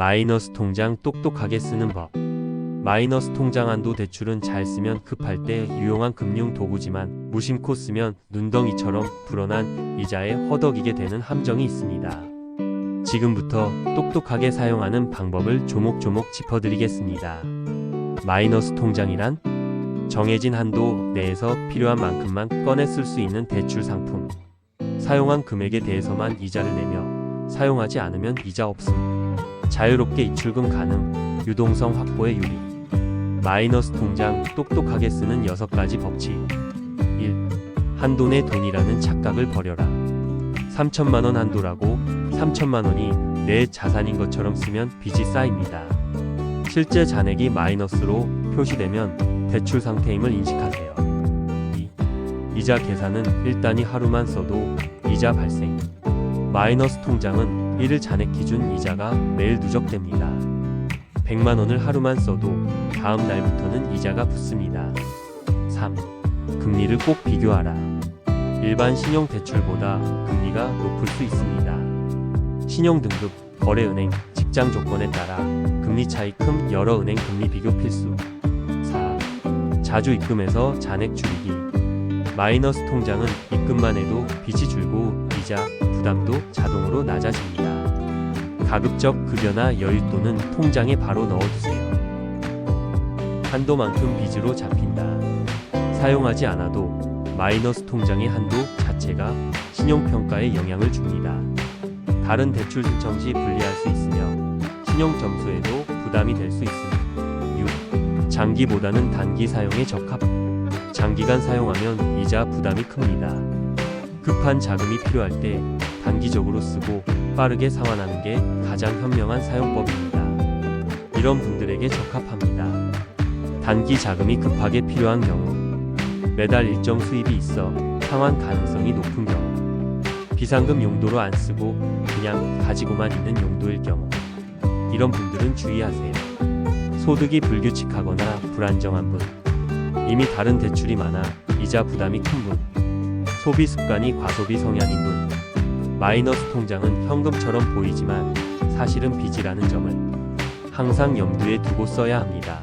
마이너스 통장 똑똑하게 쓰는 법. 마이너스 통장 한도 대출은 잘 쓰면 급할 때 유용한 금융 도구지만 무심코 쓰면 눈덩이처럼 불어난 이자에 허덕이게 되는 함정이 있습니다. 지금부터 똑똑하게 사용하는 방법을 조목조목 짚어드리겠습니다. 마이너스 통장이란 정해진 한도 내에서 필요한 만큼만 꺼내 쓸 수 있는 대출 상품. 사용한 금액에 대해서만 이자를 내며 사용하지 않으면 이자 없음. 자유롭게 입출금 가능. 유동성 확보의 유리. 마이너스 통장 똑똑하게 쓰는 6가지 법칙. 1. 한도 내 돈이라는 착각을 버려라. 3천만 원 한도라고 3천만 원이 내 자산인 것처럼 쓰면 빚이 쌓입니다. 실제 잔액이 마이너스로 표시되면 대출 상태임을 인식하세요. 2. 이자 계산은 일단이 하루만 써도 이자 발생. 마이너스 통장은 1일 잔액 기준 이자가 매일 누적됩니다. 100만 원을 하루만 써도 다음 날부터는 이자가 붙습니다. 3. 금리를 꼭 비교하라. 일반 신용 대출보다 금리가 높을 수 있습니다. 신용 등급, 거래 은행, 직장 조건에 따라 금리 차이 큰 여러 은행 금리 비교 필수. 4. 자주 입금해서 잔액 줄이기. 마이너스 통장은 입금만 해도 빚이 줄고 이자 부담도 자동으로 낮아집니다. 가급적 급여나 여윳돈은 통장에 바로 넣어두세요. 한도만큼 빚으로 잡힌다. 사용하지 않아도 마이너스 통장의 한도 자체가 신용평가에 영향을 줍니다. 다른 대출 신청 시 불리할 수 있으며 신용 점수에도 부담이 될 수 있습니다. 6. 장기보다는 단기 사용에 적합. 장기간 사용하면 이자 부담이 큽니다. 급한 자금이 필요할 때 단기적으로 쓰고 빠르게 상환하는 게 가장 현명한 사용법입니다. 이런 분들에게 적합합니다. 단기 자금이 급하게 필요한 경우, 매달 일정 수입이 있어 상환 가능성이 높은 경우, 비상금 용도로 안 쓰고 그냥 가지고만 있는 용도일 경우, 이런 분들은 주의하세요. 소득이 불규칙하거나 불안정한 분, 이미 다른 대출이 많아 이자 부담이 큰 분, 소비 습관이 과소비 성향인 분, 마이너스 통장은 현금처럼 보이지만 사실은 빚이라는 점을 항상 염두에 두고 써야 합니다.